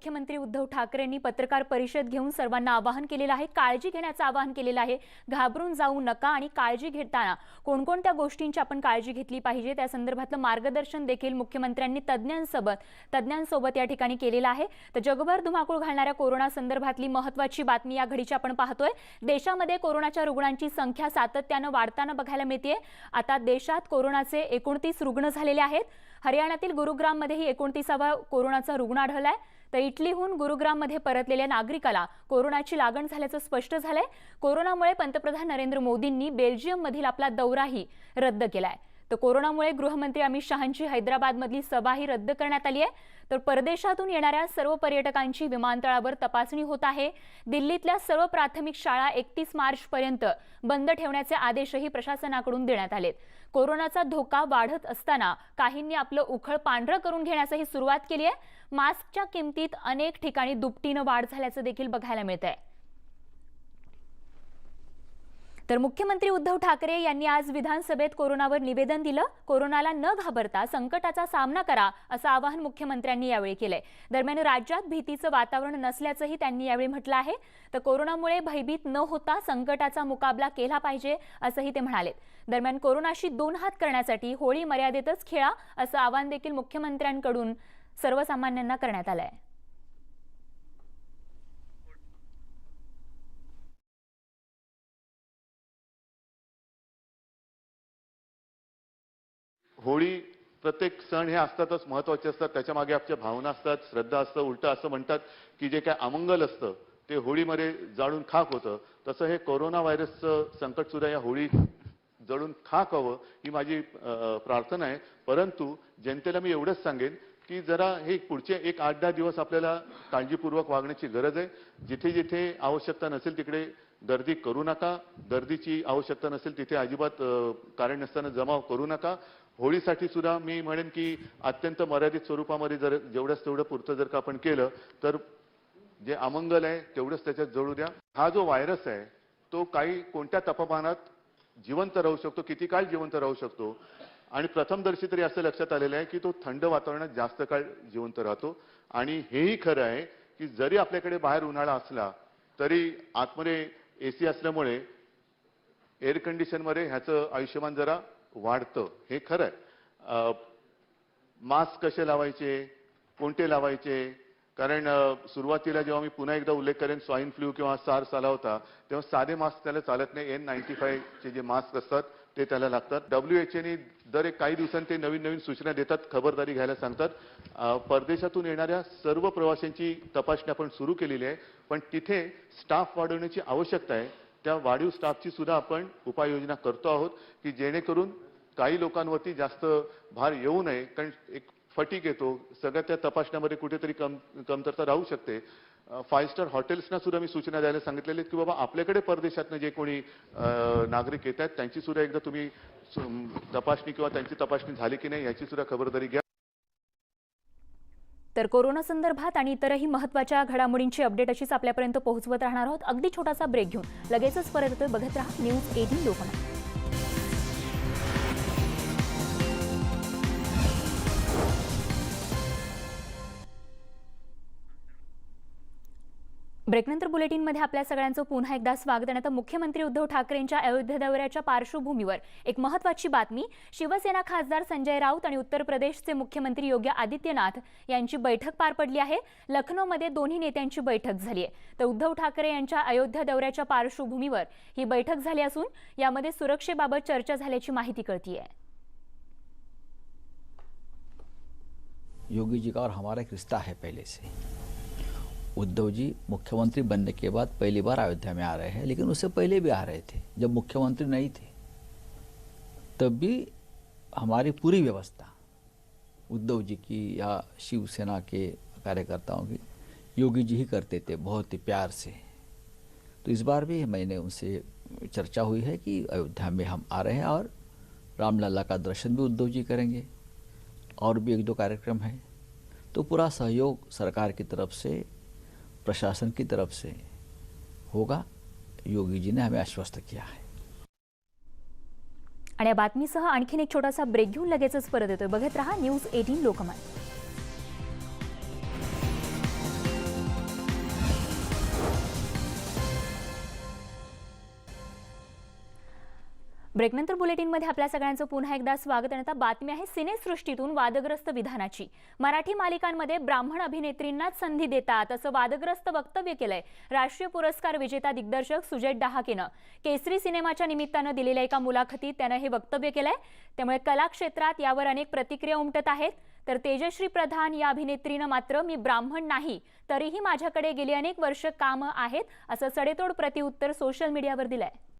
मुख्यमंत्री उद्धव ठाकरेंनी पत्रकार परिषद घेऊन सर्वांना आवाहन केलेलं आहे काळजी घेण्याचं आवाहन केलेलं आहे. घाबरून जाऊ नका आणि काळजी घेताना कोणकोणत्या गोष्टींची आपण काळजी घेतली पाहिजे त्या संदर्भातलं मार्गदर्शन देखील मुख्यमंत्र्यांनी तज्ज्ञांसोबत तज्ज्ञांसोबत या ठिकाणी केलेलं आहे. तर जगभर धुमाकूळ घालणाऱ्या कोरोना संदर्भातली महत्त्वाची बातमी या घडीची आपण पाहतोय. देशामध्ये कोरोनाच्या रुग्णांची संख्या सातत्यानं वाढताना बघायला मिळते आता देशात कोरोनाचे एकोणतीस रुग्ण झालेले आहेत. हरियाणातील गुरुग्राममध्येही एकोणतीसावा कोरोनाचा रुग्ण आढळला आहे तर इटलीहून गुरुग्राममध्ये परतलेल्या नागरिकाला कोरोनाची लागण झाल्याचं स्पष्ट झालंय. कोरोनामुळे पंतप्रधान नरेंद्र मोदींनी बेल्जियममधील आपला दौराही रद्द केलाय. तर कोरोनामुळे गृहमंत्री अमित शहांची हैदराबादमधली सभाही रद्द करण्यात आली आहे. तर परदेशातून येणाऱ्या सर्व पर्यटकांची विमानतळावर तपासणी होत आहे. दिल्लीतल्या सर्व प्राथमिक शाळा एकतीस मार्चपर्यंत बंद ठेवण्याचे आदेशही प्रशासनाकडून देण्यात आलेत. कोरोनाचा धोका वाढत असताना काहींनी आपलं उखळ पांढरं करून घेण्यासही सुरुवात केली आहे. मास्कच्या किमतीत अनेक ठिकाणी दुपटीनं वाढ झाल्याचं देखील बघायला मिळत आहे तर मुख्यमंत्री उद्धव ठाकरे यांनी आज विधानसभेत कोरोनावर निवेदन दिलं. कोरोनाला न घाबरता संकटाचा सामना करा असं आवाहन मुख्यमंत्र्यांनी यावेळी केलंय. दरम्यान राज्यात भीतीचं वातावरण नसल्याचंही त्यांनी यावेळी म्हटलं आहे. तर कोरोनामुळे भयभीत न होता संकटाचा मुकाबला केला पाहिजे असंही ते म्हणाले. दरम्यान कोरोनाशी दोन हात करण्यासाठी होळी मर्यादेतच खेळा असं आवाहन देखील मुख्यमंत्र्यांकडून सर्वसामान्यांना करण्यात आलं आहे होळी प्रत्येक सण हे असतातच महत्त्वाचे असतात. त्याच्यामागे आपल्या भावना असतात श्रद्धा असतं उलटं असं म्हणतात की जे काय अमंगल असतं ते होळीमध्ये जाळून खाक होतं. तसं हे कोरोना व्हायरसचं संकट सुद्धा या होळी जळून खाक हवं ही माझी प्रार्थना आहे. परंतु जनतेला मी एवढंच सांगेन की जरा हे पुढचे एक आठ दहा दिवस आपल्याला काळजीपूर्वक वागण्याची गरज आहे. जिथे जिथे आवश्यकता नसेल तिकडे गर्दी करू नका. गर्दीची आवश्यकता नसेल तिथे अजिबात कारण नसताना जमाव करू नका. होळीसाठी सुद्धा मी म्हणेन की अत्यंत मर्यादित स्वरूपामध्ये जर जेवढंच तेवढं पुरतं जर का आपण केलं तर जे अमंगल आहे तेवढंच त्याच्यात जळू द्या. हा जो व्हायरस आहे तो काही कोणत्या तापमानात जिवंत राहू शकतो किती काळ जिवंत राहू शकतो? आणि प्रथमदर्शी तरी असं लक्षात आलेलं आहे की तो थंड वातावरणात जास्त काळ जिवंत राहतो. आणि हेही खरं आहे की जरी आपल्याकडे बाहेर उन्हाळा असला तरी आतमध्ये एसी असल्यामुळे एअर कंडिशनमध्ये ह्याचं आयुष्यमान जरा वाढतं हे खरं आहे. मास्क कसे लावायचे कोणते लावायचे? कारण सुरुवातीला जेव्हा मी पुन्हा एकदा उल्लेख करेन स्वाईन फ्लू किंवा सार्स आला होता तेव्हा साधे मास्क त्याला चालत नाही. एन नाईन्टी फायचे जे मास्क असतात ते त्याला लागतात. डब्ल्यू एच एनी दर एक काही दिवसांनी ते नवीन नवीन सूचना देतात खबरदारी घ्यायला सांगतात. परदेशातून येणाऱ्या सर्व प्रवाशांची तपासणी आपण सुरू केलेली आहे पण तिथे स्टाफ वाढवण्याची आवश्यकता आहे. त्या वाढीव स्टाफची सुद्धा आपण उपाययोजना करतो आहोत की जेणेकरून काही लोकांवरती जास्त भार येऊ नये कारण एक फटीक येतो. सगळ्या त्या तपासण्यामध्ये कुठेतरी कम कमतरता राहू शकते. फाईव्ह स्टार हॉटेल्सना सुद्धा मी सूचना द्यायला सांगितलेली की बाबा आपल्याकडे परदेशातनं जे कोणी नागरिक येत आहेत त्यांची सुद्धा एकदा तुम्ही सु- तपासणी किंवा त्यांची तपासणी झाली की नाही याची सुद्धा खबरदारी घ्या. तर कोरोना संदर्भात आणि इतरही महत्त्वाच्या घडामोडींची अपडेट अशीच आपल्यापर्यंत पोहोचवत राहणार आहोत. अगदी छोटासा ब्रेक घेऊन लगेचच परत येतोय. बघत राहा न्यूज एटीन लोकमत. ब्रेकनंतर बुलेटिनमध्ये आपल्या सगळ्यांचं पुन्हा एकदा स्वागत आणि आता मुख्यमंत्री उद्धव ठाकरेंच्या अयोध्या दौऱ्याच्या पार्श्वभूमीवर एक महत्वाची बातमी शिवसेना खासदार संजय राऊत आणि उत्तर प्रदेशचे मुख्यमंत्री योगी आदित्यनाथ यांची बैठक पार पडली आहे. लखनौमध्ये दोन्ही नेत्यांची बैठक झाली आहे. तर उद्धव ठाकरे यांच्या अयोध्या दौऱ्याच्या पार्श्वभूमीवर ही बैठक झाली असून यामध्ये सुरक्षेबाबत चर्चा झाल्याची माहिती कळतीये. योगी जी का और हमारा एक रिश्ता है पहले से? उद्धव जी मुख्यमंत्री बनने के बाद पहली बार अयोध्या में आ रहे हैं, लेकिन उससे पहले भी आ रहे थे, जब मुख्यमंत्री नहीं थे। तब भी हमारी पूरी व्यवस्था, उद्धव जी की या शिवसेना के कार्यकर्ताओं की, योगी जी ही करते थे बहुत ही प्यार से। तो इस बार भी मैंने उनसे चर्चा हुई है कि अयोध्या में हम आ रहे हैं और रामलला का दर्शन भी उद्धव जी करेंगे, और भी एक दो कार्यक्रम हैं। तो पूरा सहयोग सरकार की तरफ़ से प्रशासन की तरफ से होगा। योगी जी ने हमें आश्वस्त किया है। आणि या बातमीसह आणखीन एक छोटासा ब्रेक घेऊन लगेचच परत येतोय. बघत रहा न्यूज एटीन लोकमत. ब्रेकनंतर बुलेटिनमध्ये आपल्या सगळ्यांचं पुन्हा एकदा स्वागत आणि आता बातमी आहे सिनेसृष्टीतून वादग्रस्त विधानाची. मराठी मालिकांमध्ये ब्राह्मण अभिनेत्रींनाच संधी देतात असं वादग्रस्त वक्तव्य केलंय राष्ट्रीय पुरस्कार विजेता दिग्दर्शक सुजय डहाकेनं. केसरी सिनेमाच्या निमित्तानं दिलेल्या एका मुलाखतीत त्यानं हे वक्तव्य केलंय. त्यामुळे कला क्षेत्रात यावर अनेक प्रतिक्रिया उमटत आहेत. तर तेजश्री प्रधान या अभिनेत्रीनं मात्र मी ब्राह्मण नाही तरीही माझ्याकडे गेली अनेक वर्ष कामं आहेत असं सडेतोड प्रतिउत्तर सोशल मीडियावर दिलंय.